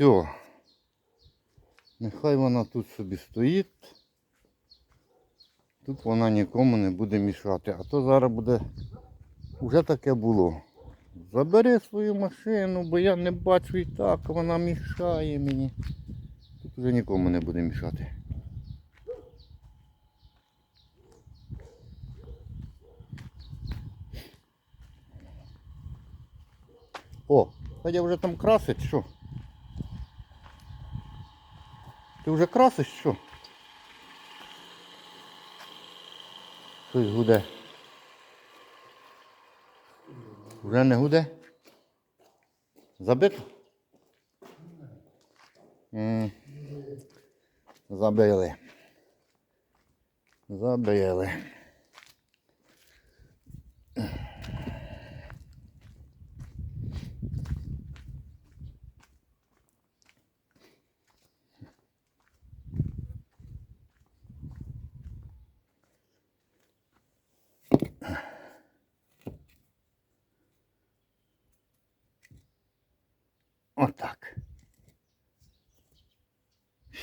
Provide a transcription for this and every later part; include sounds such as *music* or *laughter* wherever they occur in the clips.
Все. Нехай вона тут собі стоїть. Тут вона нікому не буде мішати. А то зараз буде. Вже таке було. Забери свою машину, бо я не бачу і так, вона мішає мені. Тут вже нікому не буде мішати. О, Федя вже там красить, що? Ти вже красиш, що? Щось гуде. Вже не гуде? Забито? Забили. Забили.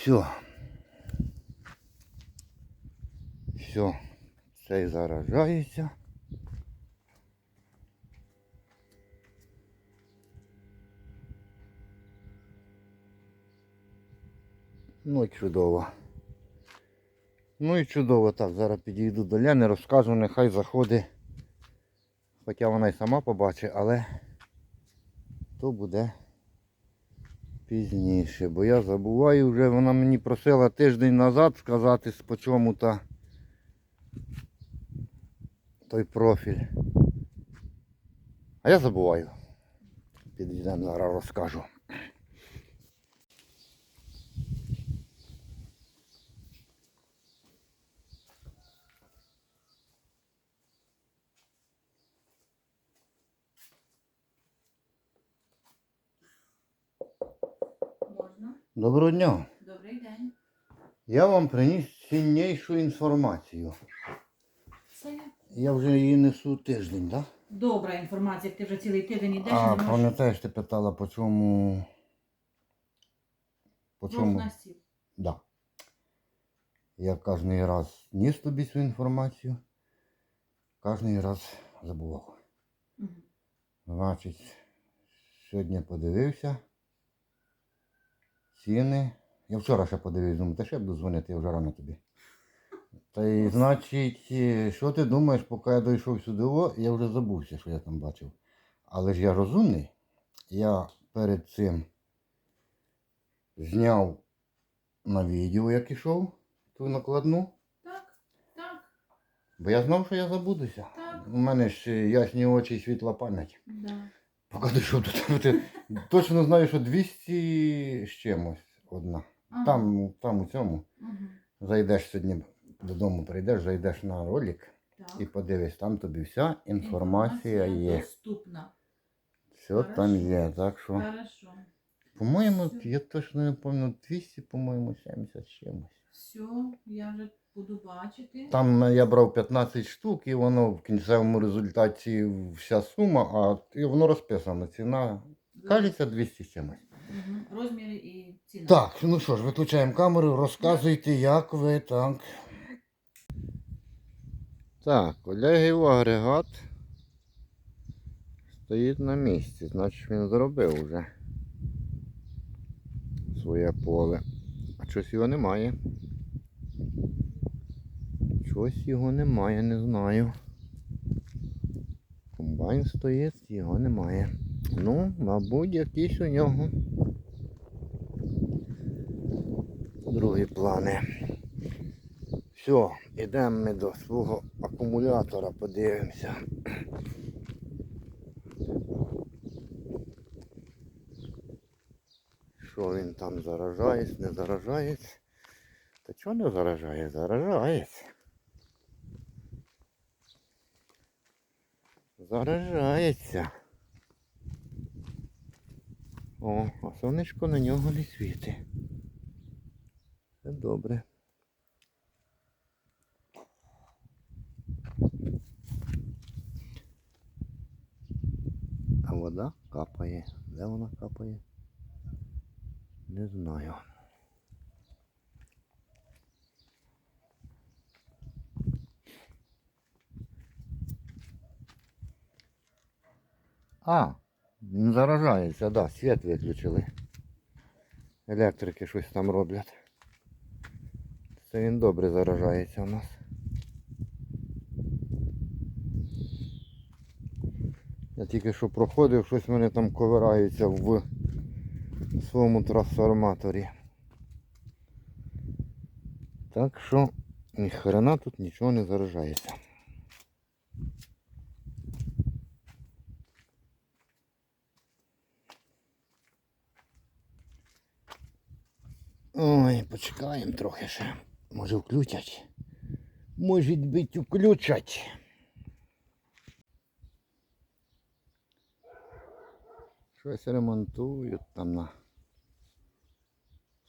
Все. Все. Цей заражається. Ну чудово. Ну і чудово. Так, зараз підійду до Ляни, розкажу, нехай заходить. Хоча вона й сама побачить, але то буде пізніше, бо я забуваю вже, вона мені просила тиждень назад сказати по чому та той профіль. А я забуваю. Підійдемо зараз розкажу. Можна. Доброго дня. Добрий день. Я вам приніс ціннішу інформацію. Це я. Вже її несу тиждень, так? Добра інформація, як ти вже цілий тиждень ідеш А, не можеш пам'ятаєш, ти питала, по чому. По двох чому? насів. Да. Я кожен раз ніс тобі цю інформацію, кожен раз забував. Мгм. Значить, сьогодні подивився. Ціни. Я вчора ще подивився, думаю, та ще буду дзвонити, я вже рано тобі. Та й, значить, е, що ти думаєш, поки я дійшов сюди, о, я вже забувся, що я там бачив. Але ж я розумний. Я перед цим зняв на відео, як ішов, ту накладну. Так, так, Бо я знав, що я забудуся. так. У мене ж е, ясні очі і світла пам'ять. Да. Поки дійшов до тебе, точно знаю, що 200 з чимось одна. Ага. Там, там у цьому. Мгм. Зайдеш сьогодні додому, прийдеш, зайдеш на ролик Так. і подивись, там тобі вся інформація є. доступна. Все Хорошо. там є. Так що, Хорошо. по-моєму, я точно не пам'ятаю, 200, по-моєму, 70 з чимось. Все, я вже буду бачити. Там е, я брав 15 штук і воно в кінцевому результаті вся сума, а і воно розписано. Ціна кажеться 200 з чимось. Мгм. Розміри і ціна. Так, ну що ж, виключаємо камеру, розказуйте, як ви так. Так, Олегів агрегат стоїть на місці, значить він зробив вже своє поле. А щось його немає. Щось його немає, не знаю. Комбайн стоїть, його немає. Ну, мабуть, якісь у нього другі плани. Все, йдемо ми до свого акумулятора, подивимося. Що він там заражається, не заражається? Та чого не заражає? Заражається. Заражається. О, а сонечко на нього не світить. Це добре. А вода капає. Де вона капає? Не знаю. А, він заражається, да, світ виключили. Електрики щось там роблять. Це він добре заражається у нас. Я тільки що проходив, щось мене там ковираються в своєму трансформаторі. Так що ніхрена тут нічого не заражається. Ой, почекаємо трохи ще. Може включать. Може бути включать. Щось ремонтують там на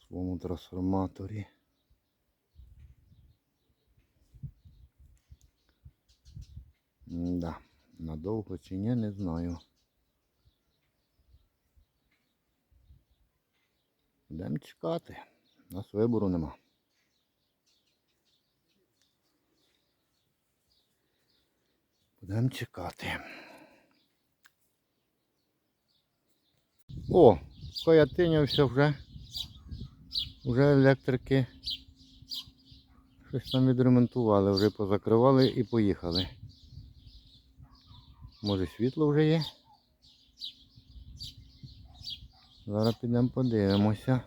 своєму трансформаторі. Да, надовго чи ні, не знаю. Будемо чекати. У нас вибору нема. Будемо чекати. О, коятинявся вже. Вже електрики. Щось там відремонтували, вже позакривали і поїхали. Може світло вже є? Зараз підемо подивимося.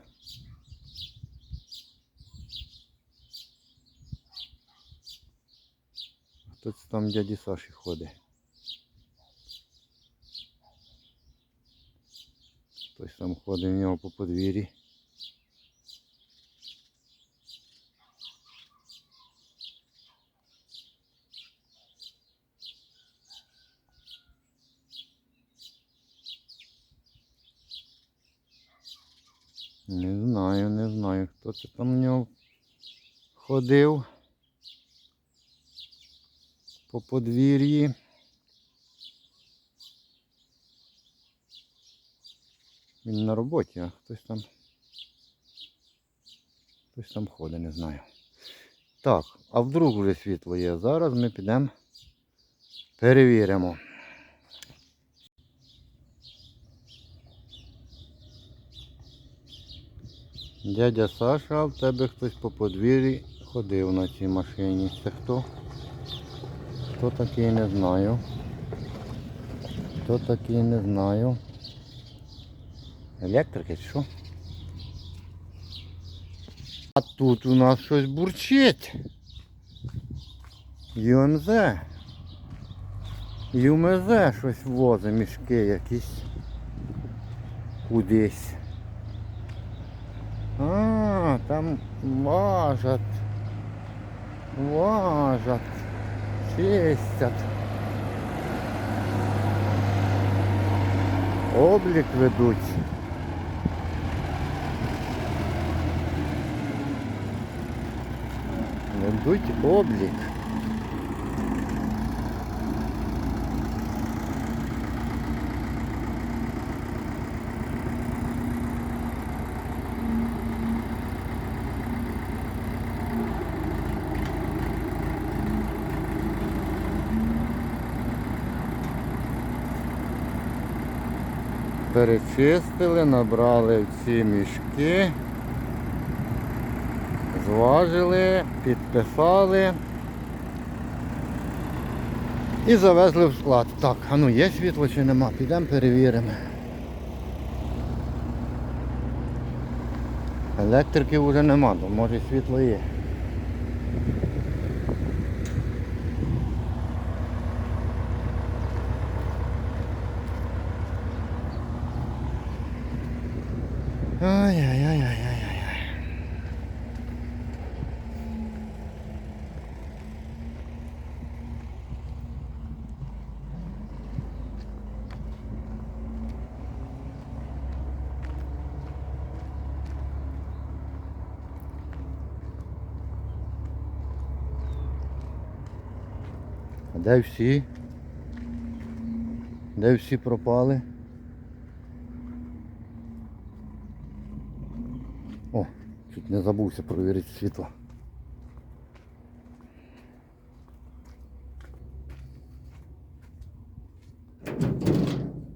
Це там дяді Саші ходить? Хтось там ходить в нього по подвір'ї. Не знаю, не знаю, хто це там в нього ходив по подвір'ї. Він на роботі, а хтось там. Хтось там ходить, не знаю. Так, а вдруг вже світло є. Зараз ми підемо перевіримо. Дядя Саша, а в тебе хтось по подвір'ї ходив на цій машині. Це хто? Хто такий не знаю. Хто такий не знаю. Електрики що? А тут у нас щось бурчить. ЮМЗ. ЮМЗ щось возить, мішки якісь. Кудись. А, там важат. Важат. Чистят. Облік ведуть. Ведуть облік. Перечистили, набрали в ці мішки, зважили, підписали і завезли в склад. Так, а ну є світло чи нема? Підемо перевіримо. Електриків вже нема, то може світло є. Ай-яй-яй-яй-яй-яй. А де всі? Де всі пропали? О, чуть не забувся провірити світло.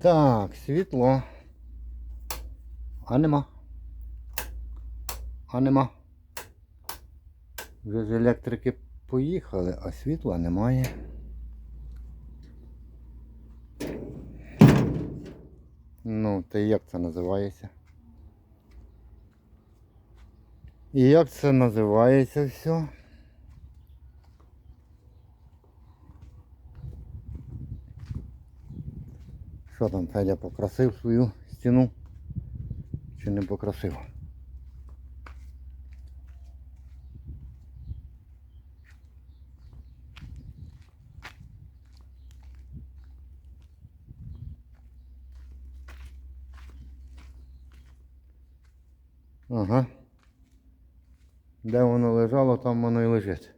Так, світло. А нема. А нема. Вже ж електрики поїхали, а світла немає. Ну, та як це називається? І як це називається все? Що там Федя покрасив свою стіну? Чи не покрасив? Ага. Де воно лежало, там воно і лежить.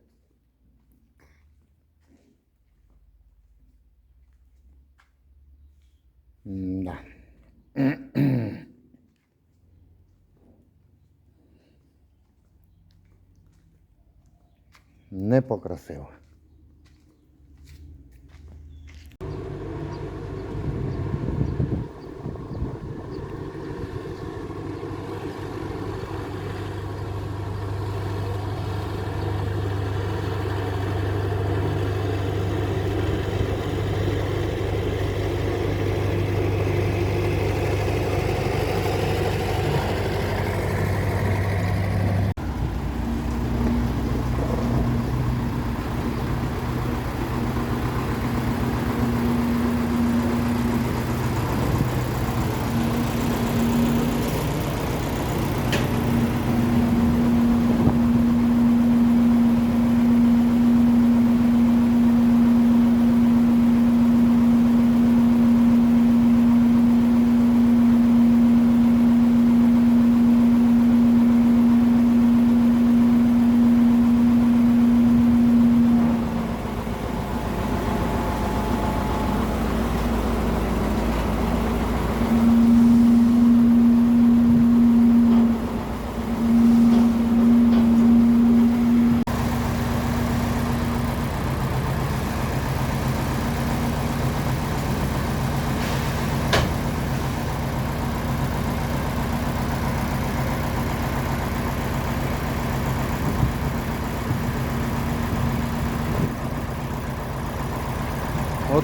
Да. *clears throat* Не покрасиво.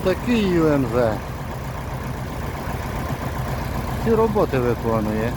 Отакий ЮМЗ. Ці роботи виконує.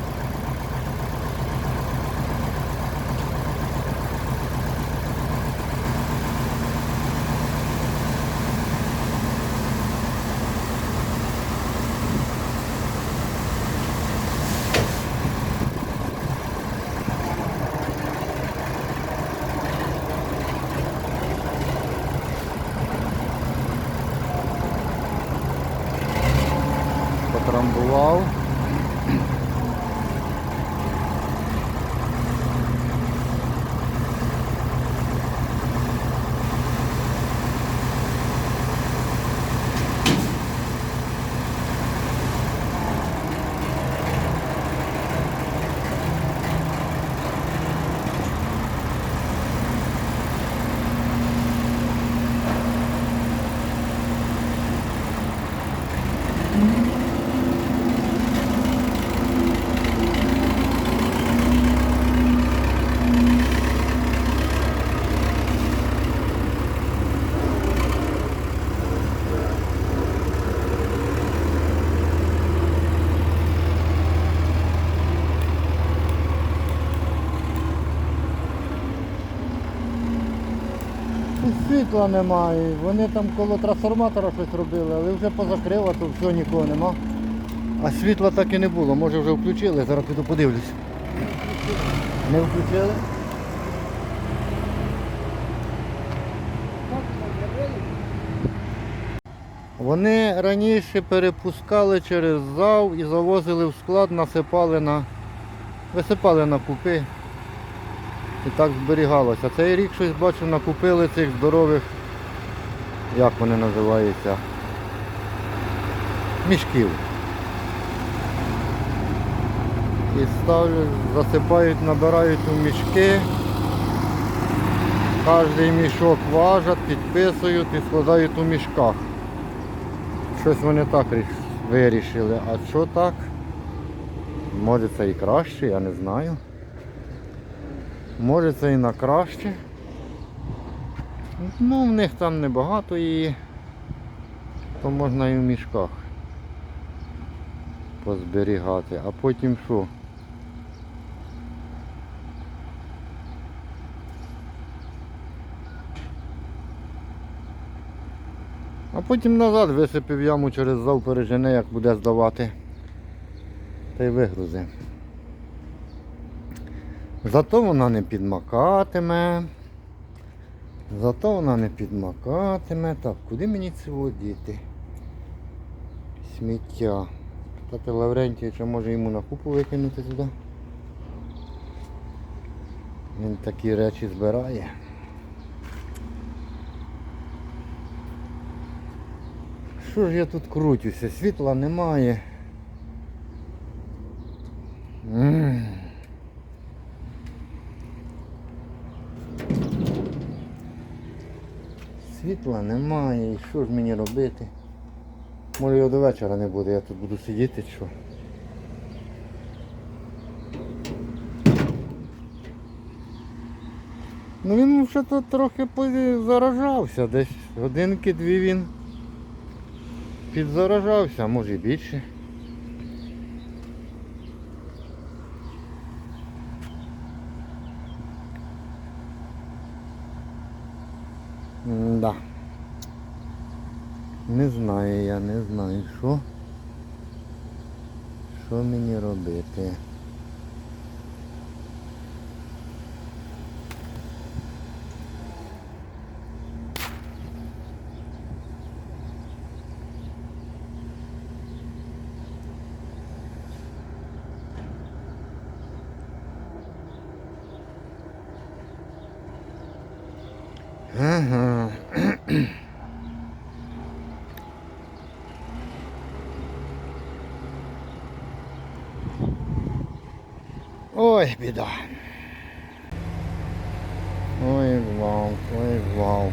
Немає. Вони там коло трансформатора щось робили, але вже позакрило, то все, нікого нема. А світла так і не було. Може вже включили, зараз піду подивлюсь. Не включили? Вони раніше перепускали через зав і завозили в склад, насипали на, висипали на купи. І так зберігалося. Цей рік щось бачу, накупили цих здорових, як вони називаються, мішків. і ставлять, засипають, набирають у мішки. Кожний мішок важать, підписують і складають у мішках. Щось вони так вирішили. А що так? Може це і краще, я не знаю. Може це і на краще. Ну, в них там небагато її, то можна і в мішках позберігати. А потім що? А потім назад висипів яму через зав пережене, як буде здавати. Та й вигрузи. Зато вона не підмакатиме. Зато вона не підмакатиме. Так, куди мені це водіти? Сміття. Тати Лаврентійовича може йому на купу викинути туди. Він такі речі збирає. Що ж я тут крутюся? Світла немає. М. Світла немає, і що ж мені робити? Може його до вечора не буде, я тут буду сидіти що. Ну він вже тут трохи заражався, десь годинки-дві він підзаражався, а може і більше. Да. Не знаю я, не знаю, що. Що мені робити. Ага. Ой, біда. Ой, вау, ой, вау.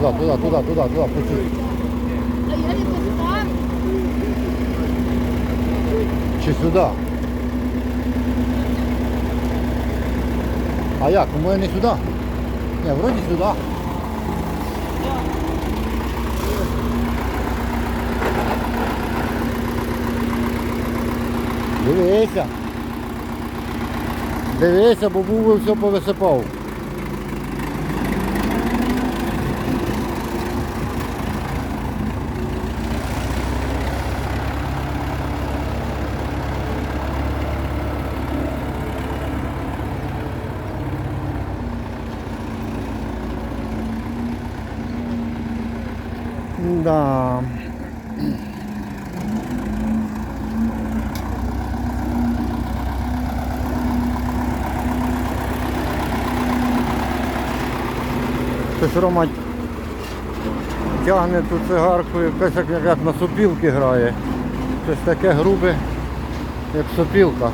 Туда, туда, туда, туда, туда, пусти. А я не пускаю. Чи сюди? А як? У мене не сюди? Ні, вроді сюди. Дивися. Дивися, бо був би все повисипав. Да. Щось Рома тягне ту цигарку, і песик як на сопілки грає. Щось таке грубе, як сопілка.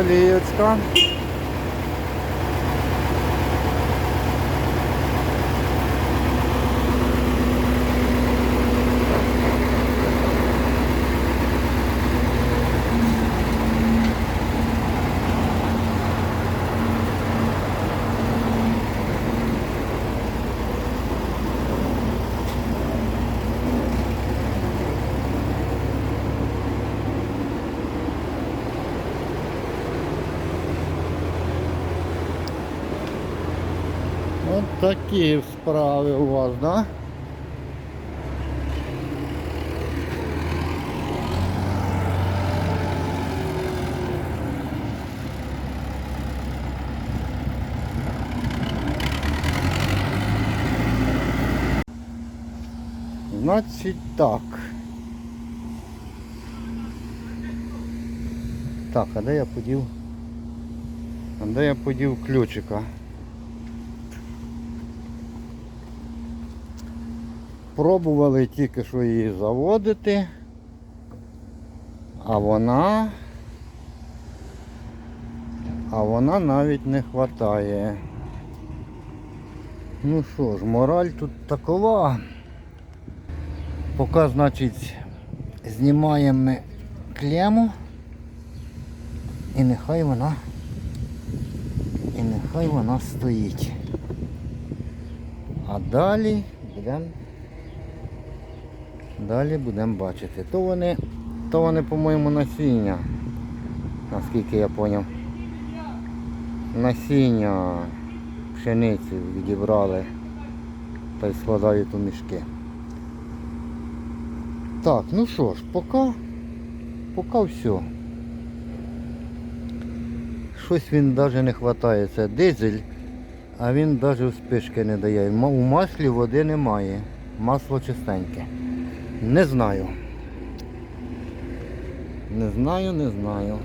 Така лієчка. От такі справи у вас, да? Значить так. Так, а де я подів? А де я подів ключика? Пробували тільки що її заводити, а вона, а вона навіть не вистачає. Ну що ж, мораль тут такова. Поки, значить, знімаємо ми клему і нехай вона і нехай вона стоїть. А далі будемо далі будемо бачити. То вони, то вони, по-моєму, насіння, наскільки я зрозумів. Насіння пшениці відібрали та й складають у мішки. Так, ну що ж, поки, поки все. Щось він навіть не вистачає. Це дизель, а він навіть у спишки не дає. У маслі води немає. Масло чистеньке. Не знаю. Не знаю, не знаю.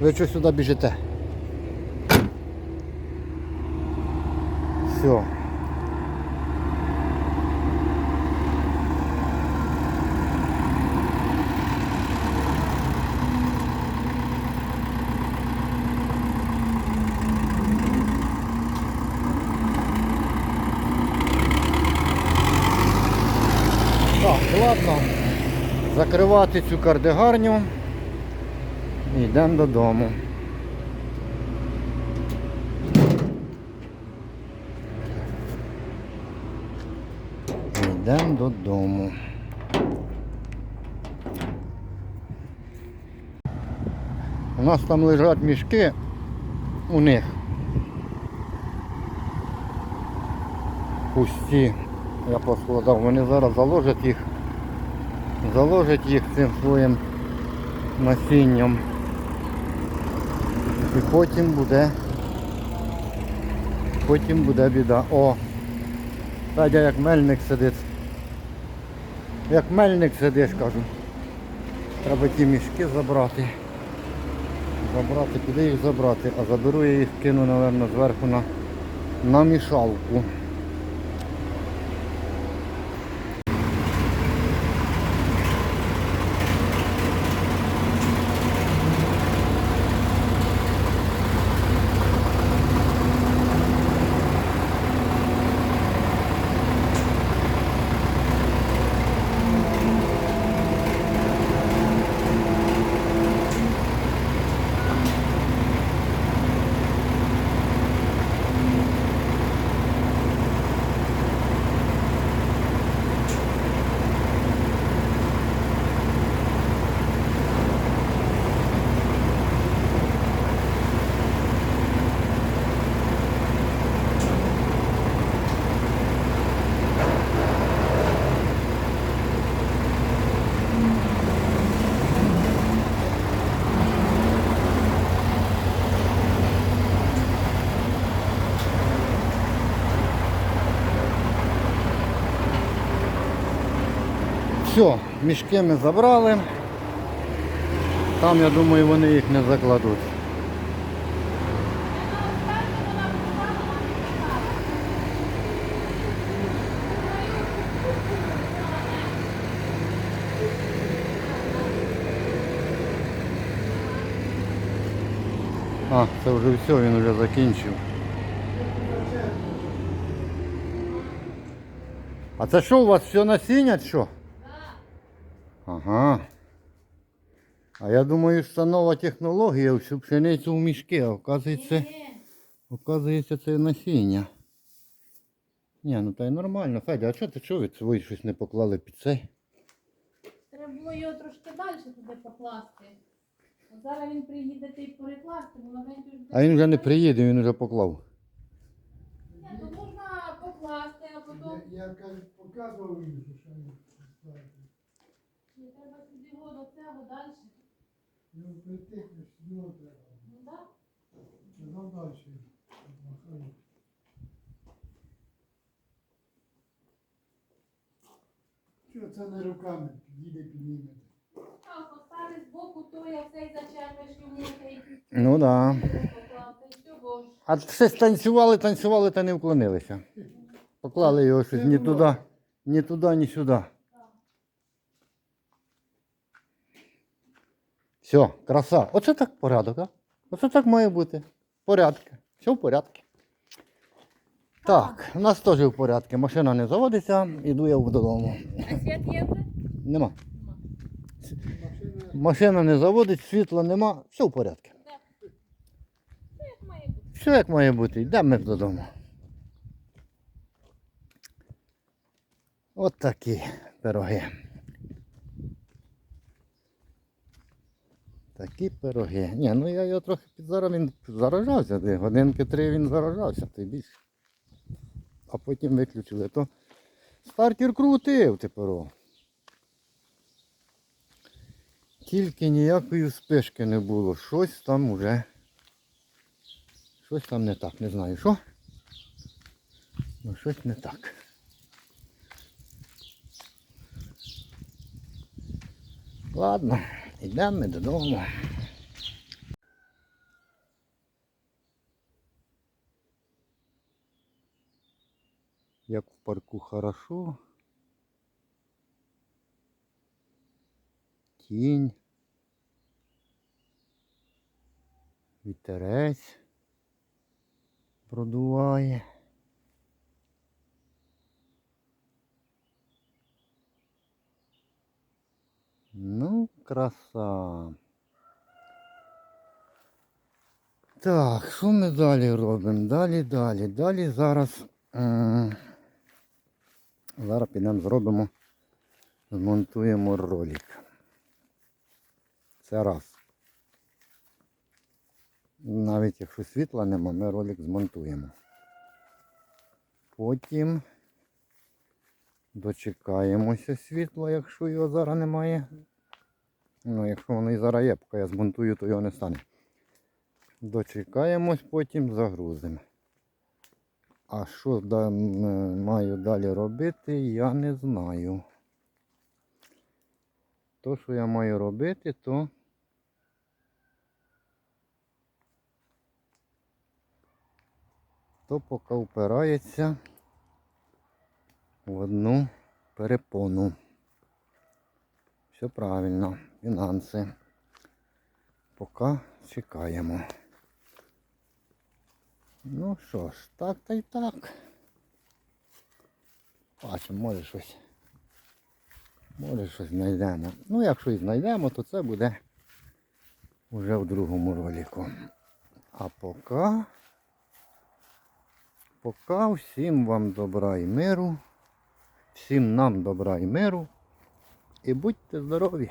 Ви що сюди біжите? Все. Так, ладно. Закривати цю кардигарню. І йдемо додому. Йдемо додому. У нас там лежать мішки у них. Пусті. Я поскладав. Вони зараз заложать їх. Заложать їх цим своїм насінням. І потім буде. Потім буде біда. О! Тадя як мельник сидить. Як мельник сидиш, кажу. Треба ті мішки забрати. Забрати, куди їх забрати? А заберу я їх, кину, напевно, зверху на, на мішалку. Все, мішки ми забрали. Там, я думаю, вони їх не закладуть. А, це вже все, він вже закінчив. А це що у вас все насіння, що? Ага. А я думаю, що це нова технологія, всю пшеницю в мішки, а оказується, оказується це насіння. Ні, ну та й нормально. Федя, а чого ти чого ви свої щось не поклали під цей? треба було його трошки далі туди покласти. От зараз він приїде й перекласти, бо легенько ж А він вже не приїде, він вже поклав. Ні, то можна покласти, а потім Я, я кажу, показував їм, що не треба сюди його до цього далі. Ну, притикнеш, ну, треба. Ну так? Казав далі. Махаю. Що це не руками, їде піднімете. Так, поставиш збоку, то я цей зачерпиш йому та й Ну да. поклав, та й все, бо. А щось танцювали, танцювали та не вклонилися. Поклали його щось ні туди, ні туди, ні сюди. Все, краса. Оце так порядок, а? Оце так має бути. Порядки. Все в порядку. Так, у нас теж в порядку. Машина не заводиться, іду я додому. А свят є вже? Нема. Машина не заводить, світла нема, все в порядку. Все як має бути. Все як має бути, йдемо ми додому. От такі пироги. Такі пироги. Ні, ну я його трохи підзарав, він заражався, де годинки три він заражався, ти більше. А потім виключили. То стартер крутив тепер. Тільки ніякої спишки не було. Щось там уже. Щось там не так, не знаю що. Ну щось не так. Ладно, йдемо ми додому. Як в парку хорошо. Тінь. Вітерець продуває. Ну, краса. Так, що ми далі робимо? Далі, далі. Далі зараз. м, Зараз підемо зробимо, змонтуємо ролик. Це раз. Навіть якщо світла нема, ми ролик змонтуємо. Потім дочекаємося світла, якщо його зараз немає. Ну, якщо воно і зараз є, поки я змонтую, то його не стане. Дочекаємось, потім загрузимо. А що да- маю далі робити, я не знаю. То, що я маю робити, то то поки впирається в одну перепону. Все правильно, фінанси. Поки чекаємо. Ну що ж, так та й так. Бачимо, може щось. Може щось знайдемо. Ну, якщо і знайдемо, то це буде вже в другому ролику. А поки. Поки всім вам добра і миру, всім нам добра і миру. І будьте здорові!